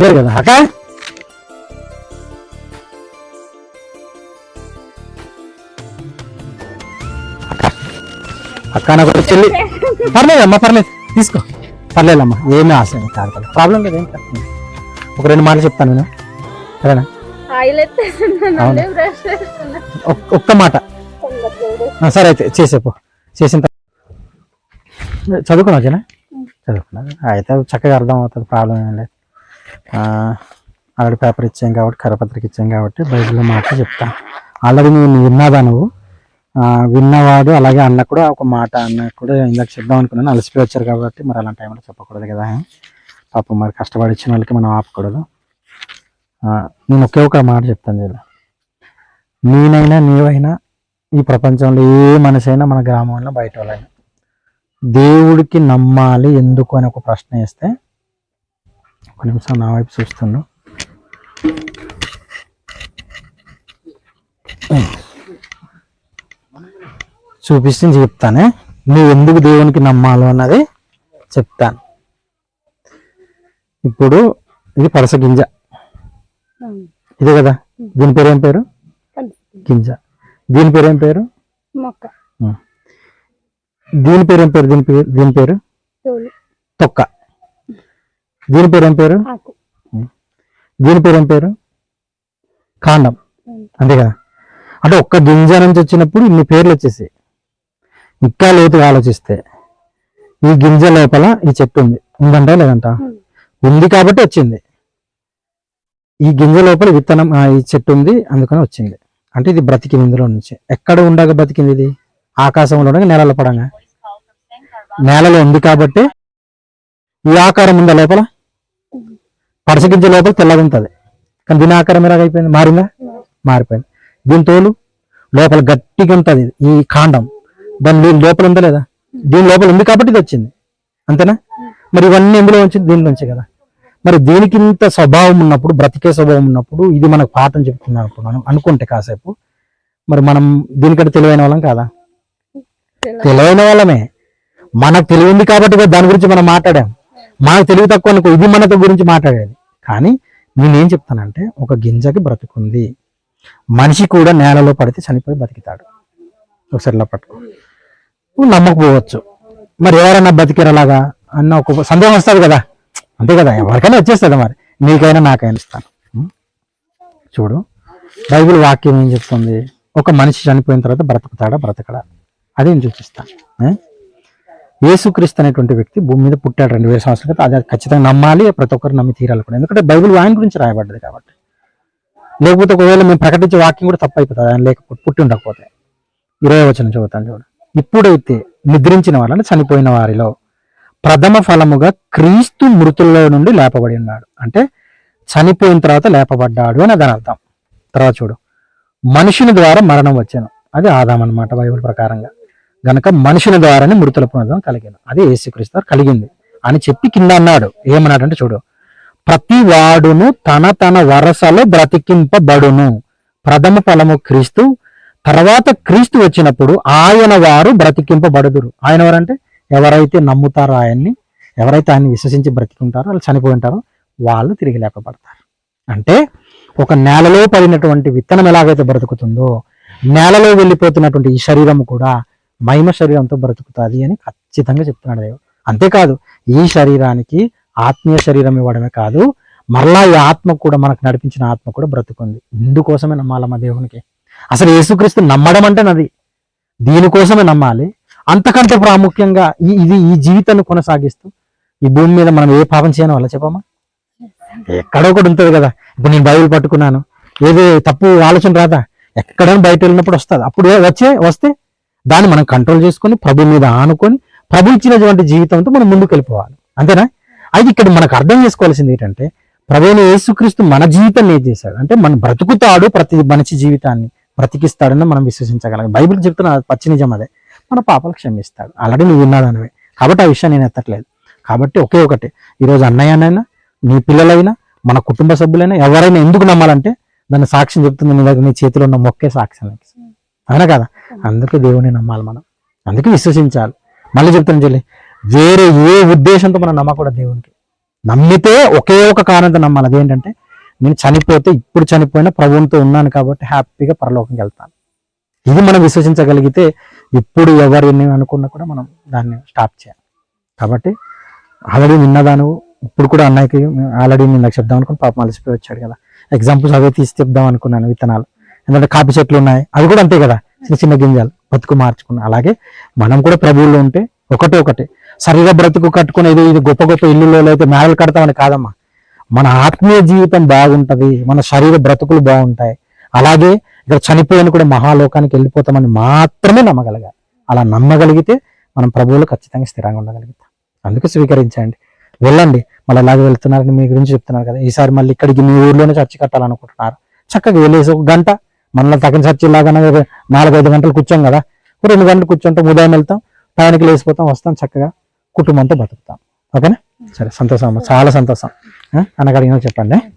లేరు కదా. అక్క? అక్క. నాకు చెల్లి. పర్లేదమ్మా పర్లేదు. తీసుకో. పర్లేదమ్మా ఏమీ ఆశ ఏమీ కాదు కదా. ప్రాబ్లం లేదు ఏం కాదు ఒక రెండు మాటలు చెప్తాను నేను. సరేనా? ఒక్క మాట. ఆ, సరే అయితే చేసేపో. చేసిన తర్వాత. చదువుకున్నా చదువుకున్నాను అయితే చక్కగా అర్థం అవుతుంది ప్రాబ్లం ఏం లేదు. ఆల్రెడీ పేపర్ ఇచ్చాం కాబట్టి కరపత్రిక ఇచ్చాం కాబట్టి బైబిల్లో మాట చెప్తా. ఆల్రెడీ నేను విన్నావా నువ్వు? విన్నవాడు అలాగే అన్న కూడా ఒక మాట అన్న కూడా ఇందాక చెప్దాం అనుకున్నాను. అలసిపోయి వచ్చారు కాబట్టి మరి అలాంటి టైంలో చెప్పకూడదు కదా. పాపం మరి కష్టపడి ఇచ్చిన వాళ్ళకి మనం ఆపకూడదు. నేను ఒకే ఒక మాట చెప్తాను చూడ. నేనైనా నీవైనా ఈ ప్రపంచంలో ఏ మనిషి అయినా మన గ్రామంలో బయట వాళ్ళైనా దేవుడికి నమ్మాలి ఎందుకు అని ఒక ప్రశ్న వేస్తే ఒక నిమిషం నా వైపు చూస్తున్నా. చూపిస్తే చెప్తానే. నువ్వు ఎందుకు దేవునికి నమ్మాలి అన్నది చెప్తాను. ఇప్పుడు ఇది పరస గింజ. ఇదే కదా? దీని పేరు ఏం పేరు గింజ. దీని పేరు ఏం పేరు? మొక్క. దీని పేరు ఏం పేరు? దీని పేరు? దీని పేరు? తొక్క. దీని పేరు ఏం పేరు? దీని పేరు ఏం పేరు? కాండం. అంతే కదా? అంటే ఒక్క గింజ నుంచి వచ్చినప్పుడు ఇన్ని పేర్లు వచ్చేసాయి. ఇంకా లోతుగా ఆలోచిస్తే ఈ గింజ లోపల ఈ చెట్టు ఉంది. ఉందంట లేదంట? ఉంది. కాబట్టి వచ్చింది. ఈ గింజ లోపల విత్తనం ఈ చెట్టు ఉంది అందుకని వచ్చింది. అంటే ఇది బ్రతికింది ఇందులో నుంచి. ఎక్కడ ఉండగా బతికింది ఇది? ఆకాశంలో ఉండగా నేలలో పడంగా? నేలలో ఉంది కాబట్టి ఈ ఆకారం ఉందా లోపల? పడస గింజ లోపల తెల్లగా ఉంటుంది. కానీ దీని ఆకారం ఎలాగ అయిపోయింది? మారిందా? మారిపోయింది. దీని తోలు లోపల గట్టిగా ఉంటుంది ఈ కాండం. దాని లో- లోపల ఉందా లేదా? దీని లోపల ఉంది కాబట్టి ఇది వచ్చింది. అంతేనా? మరి ఇవన్నీ ఎందులో వచ్చింది దీని నుంచి కదా. మరి దీనికి ఇంత స్వభావం ఉన్నప్పుడు బ్రతికే స్వభావం ఉన్నప్పుడు ఇది మనకు పాఠం చెప్తున్నారు ఇప్పుడు మనం అనుకుంటే కాసేపు. మరి మనం దీనికంటే తెలివైన వాళ్ళం కాదా? తెలివైన వాళ్ళమే. మనకు తెలియంది కాబట్టి దాని గురించి మనం మాట్లాడాం. మనకు తెలివి తక్కువ అనుకో ఇది మనతో గురించి మాట్లాడేది. కానీ నేనేం చెప్తానంటే ఒక గింజకి బ్రతుకుంది. మనిషి కూడా నేలలో పడితే చనిపోయి బతికితాడు. ఒకసారి పట్టుకో. నువ్వు నమ్మకపోవచ్చు. మరి ఎవరైనా బతికిరలాగా అన్న ఒక సందేహం వస్తుంది కదా. అంతే కదా ఎవరికైనా వచ్చేస్తుంది మరి. నీకైనా నాకైనా ఇస్తాను. చూడు. బైబిల్ వాక్యం ఏం చెప్తుంది? ఒక మనిషి చనిపోయిన తర్వాత బ్రతుకుతాడా బ్రతకడా? అది నేను చూపిస్తాను. యేసుక్రీస్తు అనేటువంటి వ్యక్తి భూమి మీద పుట్టాడు రెండు వేల సంవత్సరాల క్రితం. అది ఖచ్చితంగా నమ్మాలి ప్రతి ఒక్కరు నమ్మి తీరాలి కూడా. ఎందుకంటే బైబిల్ ఆయన గురించి రాయబడ్డది కాబట్టి. లేకపోతే ఒకవేళ మేము ప్రకటించే వాక్యం కూడా తప్పు అయిపోతుంది ఆయన లేకపోతే పుట్టి ఉండకపోతే. ఇరవై వచ్చిన చదువుతాను చూడు. ఇప్పుడైతే నిద్రించిన వాళ్ళని చనిపోయిన వారిలో ప్రథమ ఫలముగా క్రీస్తు మృతుల్లో నుండి లేపబడి ఉన్నాడు. అంటే చనిపోయిన తర్వాత లేపబడ్డాడు అని దాని అర్థం. తర్వాత చూడు. మనుషుని ద్వారా మరణం వచ్చాను. అది ఆదాం అనమాట బైబిల్ ప్రకారంగా. గనక మనుషుల ద్వారానే మృతుల పునరుద్ధం కలిగింది. అది యేసుక్రీస్తు కలిగింది. అని చెప్పి కింద అన్నాడు. ఏమన్నాడంటే చూడు ప్రతి వాడును తన తన వరసలో బ్రతికింపబడును. ప్రథమ ఫలము క్రీస్తు తర్వాత క్రీస్తు వచ్చినప్పుడు ఆయన వారు బ్రతికింపబడుదురు. ఆయన ఎవరంటే? ఎవరైతే నమ్ముతారో ఆయన్ని ఎవరైతే ఆయన్ని విశ్వసించి బ్రతికుంటారో వాళ్ళు చనిపోయి ఉంటారో వాళ్ళు తిరిగి లేపబడతారు. అంటే ఒక నేలలో పడినటువంటి విత్తనం ఎలాగైతే బ్రతుకుతుందో నేలలో వెళ్ళిపోతున్నటువంటి ఈ శరీరం కూడా మహిమ శరీరంతో బ్రతుకుతుంది అని ఖచ్చితంగా చెప్తున్నాడు దేవుడు. అంతేకాదు ఈ శరీరానికి ఆత్మీయ శరీరం ఇవ్వడమే కాదు మరలా ఈ ఆత్మ కూడా మనకు నడిపించిన ఆత్మ కూడా బ్రతుకుంది. ఇందుకోసమే నమ్మాలమ్మా దేవునికి. అసలు యేసుక్రీస్తు నమ్మడం అంటే నది. దీనికోసమే నమ్మాలి. అంతకంటే ప్రాముఖ్యంగా ఈ ఇది ఈ జీవితాన్ని కొనసాగిస్తూ ఈ భూమి మీద మనం ఏ పాపం చేయను వల్ల చెప్పమ్మా? ఎక్కడో ఒకటి ఉంటుంది కదా. ఇప్పుడు నేను బైబిల్ పట్టుకున్నాను. ఏది తప్పు ఆలోచన రాదా? ఎక్కడైనా బయట వెళ్ళినప్పుడు వస్తుంది. అప్పుడు వచ్చే వస్తే దాన్ని మనం కంట్రోల్ చేసుకొని ప్రభు మీద ఆనుకొని ప్రభు ఇచ్చినటువంటి జీవితంతో మనం ముందుకు వెళ్ళిపోవాలి అంతేనా? అయితే ఇక్కడ మనకు అర్థం చేసుకోవాల్సింది ఏంటంటే ప్రభువుని యేసుక్రీస్తు మన జీవితాన్ని ఏం చేశాడు? అంటే మనం బ్రతుకుతాడు ప్రతి మనిషి జీవితాన్ని బ్రతికిస్తాడని మనం విశ్వసించగలం. బైబిల్ చెప్తున్న పచ్చి నిజం అదే. మన పాపలు క్షమిస్తాడు. ఆల్రెడీ నువ్వు విన్నాదనివే కాబట్టి ఆ విషయం నేను ఎత్తట్లేదు. కాబట్టి ఒకే ఒకటి. ఈరోజు అన్నయ్యనైనా నీ పిల్లలైనా మన కుటుంబ సభ్యులైనా ఎవరైనా ఎందుకు నమ్మాలంటే దాన్ని సాక్ష్యం చెప్తుంది నీ దగ్గర నీ చేతిలో ఉన్న మొక్కే సాక్ష్యం అవునా కదా? అందుకే దేవుని నమ్మాలి మనం. అందుకే విశ్వసించాలి. మళ్ళీ చెప్తాను చెల్లి వేరే ఏ ఉద్దేశంతో మనం నమ్మకూడదు దేవునికి. నమ్మితే ఒకే ఒక కారణంతో నమ్మాలి. అదేంటంటే నేను చనిపోతే ఇప్పుడు చనిపోయినా ప్రభువుతో ఉన్నాను కాబట్టి హ్యాపీగా పరలోకంకి వెళ్తాను. ఇది మనం విశ్వసించగలిగితే ఇప్పుడు ఎవరిని అనుకున్నా కూడా మనం దాన్ని స్టాప్ చేయాలి. కాబట్టి ఆల్రెడీ విన్నదాను ఇప్పుడు కూడా అన్నయ్యకి ఆల్రెడీ నేను చెప్దాం అనుకుని పాపం మలిసిపోయి వచ్చాడు కదా. ఎగ్జాంపుల్స్ అవే తీసి చెప్దాం అనుకున్నాను విత్తనాలు. ఎందుకంటే కాపీ చెట్లు ఉన్నాయి. అవి కూడా అంతే కదా. చిన్న చిన్న గింజలు బతుకు మార్చుకున్నాం అలాగే మనం కూడా ప్రభువుల్లో ఉంటే ఒకటే ఒకటే. శరీర బ్రతుకు కట్టుకునేది ఇది గొప్ప గొప్ప ఇల్లులో అయితే మేడలు కడతామని కాదమ్మా. మన ఆత్మీయ జీవితం బాగుంటుంది మన శరీర బ్రతుకులు బాగుంటాయి. అలాగే ఇక్కడ చనిపోయిన కూడా మహాలోకానికి వెళ్ళిపోతామని మాత్రమే నమ్మగలగాలి. అలా నమ్మగలిగితే మనం ప్రభువులు ఖచ్చితంగా స్థిరంగా ఉండగలుగుతాం. అందుకే స్వీకరించండి. వెళ్ళండి. మళ్ళీ అలాగే వెళ్తున్నారని మీ గురించి చెప్తున్నారు కదా. ఈసారి మళ్ళీ ఇక్కడికి మీ ఊర్లోనే చర్చి కట్టాలనుకుంటున్నారు. చక్కగా వెళ్ళేసి ఒక గంట మనల్ని తగిన సచ్చిలాగానే నాలుగైదు గంటలు కూర్చోం కదా. రెండు గంటలు కూర్చుంటాం ఉదయం వెళ్తాం టైంకి లేచిపోతాం వస్తాం చక్కగా కుటుంబంతో బతుకుతాం. ఓకేనా? సరే సంతోషం అమ్మ. చాలా సంతోషం. ఆ? చెప్పండి.